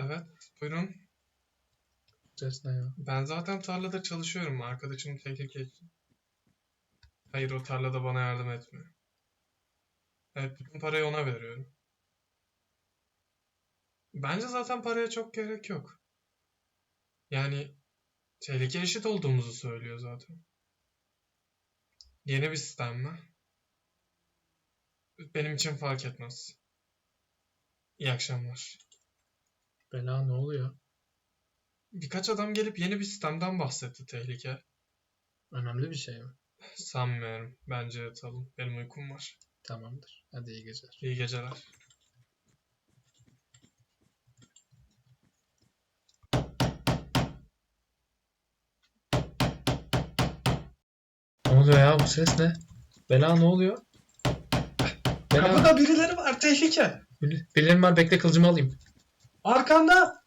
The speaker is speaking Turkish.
Evet, buyurun. Ses ne ya? Ben zaten tarlada çalışıyorum. Arkadaşım tehlikeli. Hayır, o tarlada bana yardım etmiyor. Evet, bütün parayı ona veriyorum. Bence zaten paraya çok gerek yok. Yani tehlike eşit olduğumuzu söylüyor zaten. Yeni bir sistem mi? Benim için fark etmez. İyi akşamlar. Bela ne oluyor? Birkaç adam gelip yeni bir sistemden bahsetti tehlike. Önemli bir şey mi? Sanmıyorum. Bence yatalım. Benim uykum var. Tamamdır. Hadi iyi geceler. İyi geceler. Ne oluyor ya bu ses ne? Bela ne oluyor? Bela Kapıda birileri var tehlike. bir- birileri var bekle kılıcımı alayım. Arkanda